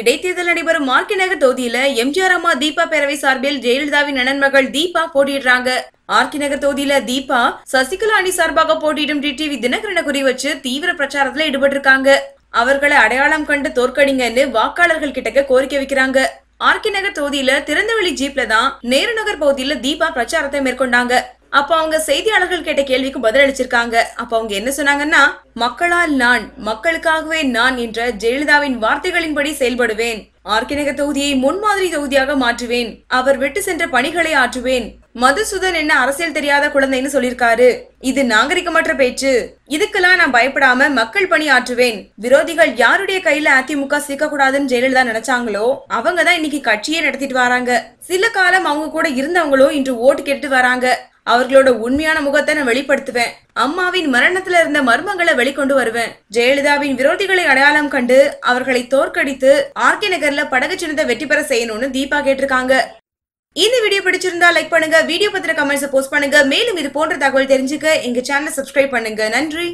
இடைத்தேர்தல் நடைபெறும் மார்க்கி நகர் தொகுதியில எம்ஜிஆர் அம்மா தீபா பேரவை சார்பில் ஜெயலலிதாவின் அண்ணன் மகள் தீபா போட்டியிடுறாங்க. ஆர்கி நகர் தொகுதியில தீபா சசிகலா அணி சார்பாக போட்டியிடும் டிடிவி தினகரனை குறி வச்சு தீவிர பிரச்சாரத்துல ஈடுபட்டிருக்காங்க. அவர்களை அடையாளம் கண்டு தோற்கடிங்கன்னு வாக்காளர்கள் கிட்டக்க கோரிக்கை வைக்கிறாங்க. ஆர்கி நகர் தொகுதியில திறந்தவெளி ஜீப்ல தான் நேரு நகர் பகுதியில தீபா பிரச்சாரத்தை மேற்கொண்டாங்க. அப்ப அவங்க செய்தியாளர்கள் கேட்ட கேள்விக்கு பதிலளிச்சிருக்காங்க அப்ப அவங்க என்ன சொன்னாங்கன்னா மக்களால் நான் மக்களுக்காகவே நான் என்ற ஜெயலலிதாவின் வார்த்தைகளின்படி செயல்படுவேன். ஆர்கிநகர் தொகுதியை முன்மாதிரி தொகுதியாக மாற்றுவேன். அவர் விட்டு சென்ற பணிகளை ஆற்றுவேன். மதுசூதன் என்ன அரசியல் தெரியாத குழந்தைன்னு சொல்லிருக்காரு இது நாகரிகமற்ற பேச்சு. இதுக்கெல்லாம் நான் பயப்படாம மக்கள் பணி ஆற்றுவேன். விரோதிகள் யாருடைய கையில அதிமுக சிக்க கூடாதுன்னு ஜெயலலிதா நினைச்சாங்களோ அவங்க தான் இன்னைக்கு கட்சியே நடத்திட்டு வராங்க. சில காலம் அவங்க கூட இருந்தவங்களும் இன்று ஓட்டு கேட்டு வராங்க. அவர்களோட உண்மையான முகத்தை நான் வெளிப்படுத்துவேன். அம்மாவின் மரணத்துல இருந்த மர்மங்களை வெளிக்கொண்டு வருவேன். ஜெயலலிதாவின் விரோதிகளை அடையாளம் கண்டு அவர்களை தோற்கடித்து ஆர்கே நகர்ல படகு சின்னத்தை வெற்றி பெற செய்யணும்னு தீபா கேட்டிருக்காங்க. இந்த வீடியோ பிடிச்சிருந்தா லைக் பண்ணுங்க வீடியோ பத்திர கமெண்ட்ஸ் போஸ்ட் பண்ணுங்க. மேலும் இது போன்ற தகவல் தெரிஞ்சுக்க எங்க சேனலை சப்ஸ்கிரைப் பண்ணுங்க. நன்றி.